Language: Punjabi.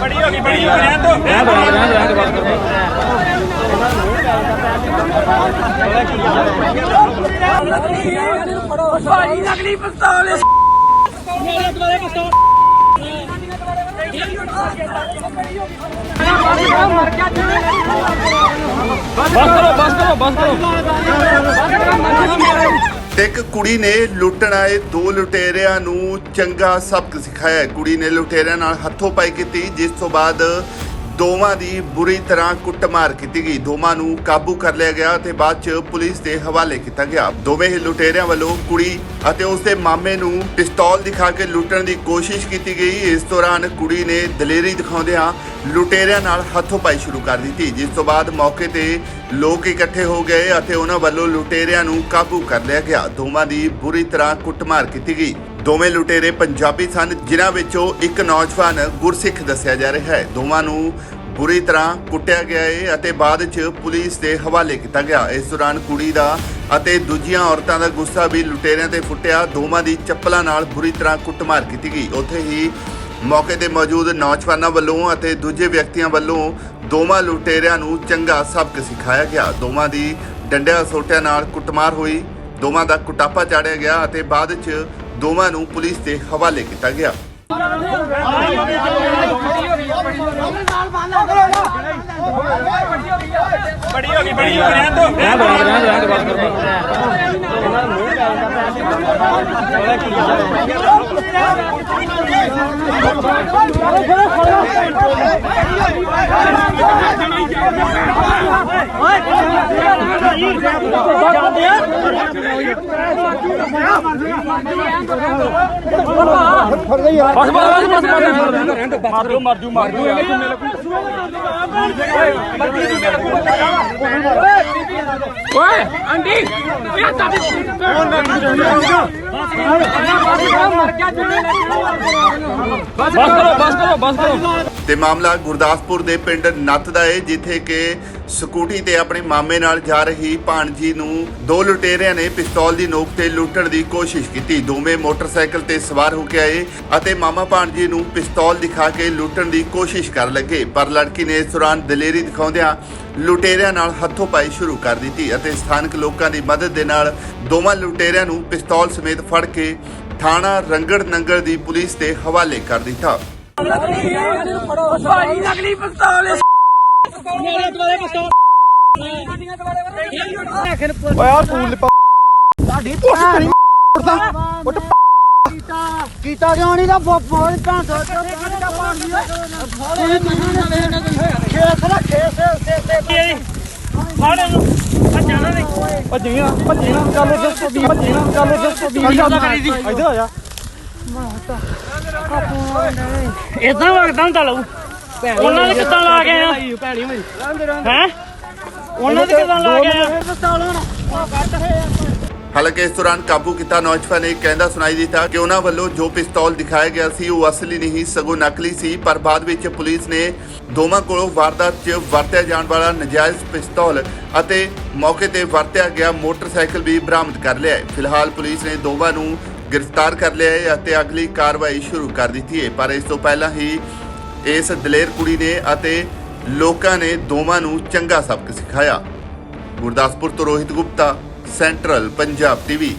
ਬੜੀ ਹੋ ਗਈ, ਬੜੀ ਹੋ ਰਹਿਣ ਦੋ ਰਹਿਣ ਦੋ ਰਹਿਣ ਦੋ ਰਹਿਣ ਦੋ ਬਸ ਕਰੋ। ਭਾਈ ਨਕਲੀ ਪਿਸਤੌਲ ਬਸ ਕਰੋ ਬਸ ਕਰੋ ਬਸ ਕਰੋ। ਤੇ ਇੱਕ ਕੁੜੀ ਨੇ ਲੁੱਟਣ ਆਏ ਦੋ ਲੁਟੇਰਿਆਂ ਨੂੰ ਚੰਗਾ ਸਬਕ ਸਿਖਾਇਆ। ਕੁੜੀ ਨੇ ਲੁਟੇਰਿਆਂ ਨਾਲ ਹੱਥੋਂ ਪਾਈ ਕੀਤੀ, ਜਿਸ ਤੋਂ ਬਾਅਦ ਦੋਵਾਂ ਦੀ ਬੁਰੀ ਤਰ੍ਹਾਂ ਕੁੱਟਮਾਰ ਕੀਤੀ ਗਈ। ਦੋਵਾਂ ਨੂੰ ਕਾਬੂ ਕਰ ਲਿਆ ਗਿਆ ਤੇ ਬਾਅਦ ਚ ਪੁਲਿਸ ਦੇ ਹਵਾਲੇ ਕੀਤਾ ਗਿਆ। ਦੋਵੇਂ ਹੀ ਲੁਟੇਰਿਆਂ ਵੱਲੋਂ ਕੁੜੀ ਅਤੇ ਉਸ ਦੇ ਮਾਮੇ ਨੂੰ ਪਿਸਤੌਲ ਦਿਖਾ ਕੇ ਲੁੱਟਣ ਦੀ ਕੋਸ਼ਿਸ਼ ਕੀਤੀ ਗਈ। ਇਸ ਦੌਰਾਨ ਕੁੜੀ ਨੇ ਦਲੇਰੀ ਦਿਖਾਉਂਦਿਆਂ ਲੁਟੇਰਿਆਂ ਨਾਲ ਹੱਥੋਂ ਪਾਈ ਸ਼ੁਰੂ ਕਰ ਦਿੱਤੀ, ਜਿਸ ਤੋਂ ਬਾਅਦ ਮੌਕੇ ਤੇ ਲੋਕ ਇਕੱਠੇ ਹੋ ਗਏ ਅਤੇ ਉਹਨਾਂ ਵੱਲੋਂ ਲੁਟੇਰਿਆਂ ਨੂੰ ਕਾਬੂ ਕਰ ਲਿਆ ਗਿਆ। ਦੋਵਾਂ ਦੀ ਬੁਰੀ ਤਰ੍ਹਾਂ ਕੁੱਟਮਾਰ ਕੀਤੀ ਗਈ। ਦੋਵੇਂ ਲੁਟੇਰੇ ਪੰਜਾਬੀ ਸਨ, ਜਿਨ੍ਹਾਂ ਵਿੱਚੋਂ ਇੱਕ ਨੌਜਵਾਨ ਗੁਰਸਿੱਖ ਦੱਸਿਆ ਜਾ ਰਿਹਾ ਹੈ। ਦੋਵਾਂ ਨੂੰ ਬੁਰੀ ਤਰ੍ਹਾਂ ਕੁੱਟਿਆ ਗਿਆ ਹੈ ਅਤੇ ਬਾਅਦ 'ਚ ਪੁਲਿਸ ਦੇ ਹਵਾਲੇ ਕੀਤਾ ਗਿਆ। ਇਸ ਦੌਰਾਨ ਕੁੜੀ ਦਾ ਅਤੇ ਦੂਜੀਆਂ ਔਰਤਾਂ ਦਾ ਗੁੱਸਾ ਵੀ ਲੁਟੇਰਿਆਂ ਤੇ ਫੁੱਟਿਆ। ਦੋਵਾਂ ਦੀ ਚੱਪਲਾਂ ਨਾਲ ਬੁਰੀ ਤਰ੍ਹਾਂ ਕੁੱਟਮਾਰ ਕੀਤੀ ਗਈ। ਉੱਥੇ ਹੀ ਮੌਕੇ ਤੇ ਮੌਜੂਦ ਨੌਜਵਾਨਾਂ ਵੱਲੋਂ ਅਤੇ ਦੂਜੇ ਵਿਅਕਤੀਆਂ ਵੱਲੋਂ ਦੋਵਾਂ ਲੁਟੇਰਿਆਂ ਨੂੰ ਚੰਗਾ ਸਬਕ ਸਿਖਾਇਆ ਗਿਆ। ਦੋਵਾਂ ਦੀ ਡੰਡਿਆਂ ਸੋਟਿਆਂ ਨਾਲ ਕੁੱਟਮਾਰ ਹੋਈ। ਦੋਵਾਂ ਦਾ ਕੁਟਾਪਾ ਚਾੜਿਆ ਗਿਆ ਅਤੇ ਬਾਅਦ 'ਚ ਦੋਵਾਂ ਨੂੰ ਪੁਲਿਸ ਦੇ ਹਵਾਲੇ ਕੀਤਾ ਗਿਆ। ਬੜੀ ਹੋ ਗਈ, ਬੜੀ ਹੋ ਗਈ ਰਹਿਣ ਦੋ ਰਹਿਣ ਦੋ ਰਹਿਣ ਦੋ ਬਸ ਕਰੋ ਬਸ ਬਸ ਬਸ ਬਸ ਮਾਰ ਦਿਓ ਮਾਰ ਦਿਓ ਮਾਰ ਦਿਓ ਯਾਰ ਤੂੰ ਮੇਰੇ ਓਏ ਆਂਟੀ ਇਹ ਤਾਂ ਬਸ ਕਰੋ ਬਸ ਕਰੋ ਬਸ ਕਰੋ। ਤੇ ਮਾਮਲਾ ਗੁਰਦਾਸਪੁਰ ਦੇ ਪਿੰਡ ਨੱਤ ਦਾ ਹੈ ਜਿੱਥੇ ਕਿ ਸਕੂਟੀ ਤੇ ਆਪਣੇ ਮਾਮੇ ਨਾਲ ਜਾ ਰਹੀ ਭਾਣਜੀ ਨੂੰ ਦੋ ਲੁਟੇਰਿਆਂ ਨੇ ਪਿਸਤੌਲ ਦੀ ਨੋਕ ਤੇ ਲੁੱਟਣ ਦੀ ਕੋਸ਼ਿਸ਼ ਕੀਤੀ। ਦੋਵੇਂ ਮੋਟਰਸਾਈਕਲ ਤੇ ਸਵਾਰ ਹੋ ਕੇ ਆਏ ਅਤੇ ਮਾਮਾ ਭਾਣਜੀ ਨੂੰ ਪਿਸਤੌਲ ਦਿਖਾ ਕੇ ਲੁੱਟਣ ਦੀ ਕੋਸ਼ਿਸ਼ ਕਰਨ ਲੱਗੇ। ਪਰ ਲੜਕੀ ਨੇ ਇਸ ਦੌਰਾਨ ਦਲੇਰੀ ਦਿਖਾਉਂਦਿਆਂ ਲੁਟੇਰਿਆਂ ਨਾਲ ਹੱਥੋਂ ਪਾਈ ਸ਼ੁਰੂ ਕਰ ਦਿੱਤੀ ਅਤੇ ਸਥਾਨਕ ਲੋਕਾਂ ਦੀ ਮਦਦ ਦੇ ਨਾਲ ਦੋਵਾਂ ਲੁਟੇਰਿਆਂ ਨੂੰ ਪਿਸਤੌਲ ਸਮੇਤ ਫੜ ਕੇ ਥਾਣਾ ਰੰਗੜ ਨੰਗਲ ਦੀ ਪੁਲਿਸ ਦੇ ਹਵਾਲੇ ਕਰ ਦਿੱਤਾ। ਭਾਈ ਨਕਲੀ ਪਿਸਤੌਲ ਓਏ ਆ ਫੂਲ ਪਾ ਸਾਡੀ ਭੈਣ ਉੱਠ ਕੀਤਾ। ਕਿਉਂ ਨਹੀਂ ਦਾ ਬਹੁਤ ਭੈਣ ਤੇ ਫਾੜੇ ਨੂੰ ਅੱਛਾ ਨਾ ਨਹੀਂ ਭੱਜੀਆਂ ਭੱਜੀਆਂ ਚੱਲ ਦੱਸੋ ਵੀ ਭੱਜੀਆਂ ਚੱਲ ਦੱਸੋ ਵੀ ਇੱਧਰ ਕਰੀ ਦੀ। ਇੱਧਰ ਆ ਜਾ। ਇਦਾਂ ਵਗਦਾ ਹੁੰਦਾ ਲਊ। ਉਹਨਾਂ ਦੇ ਕਿੱਦਾਂ ਲਾ ਗਏ ਆ ਹੈ? ਉਹਨਾਂ ਦੇ ਕਿੱਦਾਂ ਲਾ ਗਏ ਆ ਹਾਲਾਂਕਿ ਇਸ ਦੌਰਾਨ ਕਾਬੂ ਕੀਤਾ ਨੌਜਵਾਨ ਨੇ ਕਹਿੰਦਾ ਸੁਣਾਈ ਦਿੱਤਾ ਕਿ ਉਹਨਾਂ ਵੱਲੋਂ ਜੋ ਪਿਸਤੌਲ ਦਿਖਾਇਆ ਗਿਆ ਸੀ ਉਹ ਅਸਲੀ ਨਹੀਂ, ਸਗੋਂ ਨਕਲੀ ਸੀ, ਪਰ ਬਾਅਦ ਵਿੱਚ ਪੁਲਿਸ ਨੇ ਦੋਵਾਂ ਕੋਲੋਂ ਵਾਰਦਾਤ 'ਚ ਵਰਤਿਆ ਜਾਣ ਵਾਲਾ ਨਜਾਇਜ਼ ਪਿਸਤੌਲ ਅਤੇ ਮੌਕੇ ਤੇ ਵਰਤਿਆ ਗਿਆ ਮੋਟਰਸਾਈਕਲ ਵੀ ਬਰਾਮਦ ਕਰ ਲਿਆ ਹੈ। ਫਿਲਹਾਲ ਪੁਲਿਸ ਨੇ ਦੋਵਾਂ ਨੂੰ ਗ੍ਰਿਫਤਾਰ ਕਰ ਲਿਆ ਹੈ ਅਤੇ ਅਗਲੀ ਕਾਰਵਾਈ ਸ਼ੁਰੂ ਕਰ ਦਿੱਤੀ ਹੈ। ਪਰ ਇਸ ਤੋਂ ਪਹਿਲਾਂ ਹੀ ਇਸ ਦਲੇਰ ਕੁੜੀ ਨੇ ਅਤੇ ਲੋਕਾਂ ਨੇ ਦੋਵਾਂ ਨੂੰ ਚੰਗਾ ਸਬਕ ਸਿਖਾਇਆ। ਗੁਰਦਾਸਪੁਰ ਤੋਂ ਰੋਹਿਤ ਗੁਪਤਾ ਸੈਂਟਰਲ ਪੰਜਾਬ ਟੀਵੀ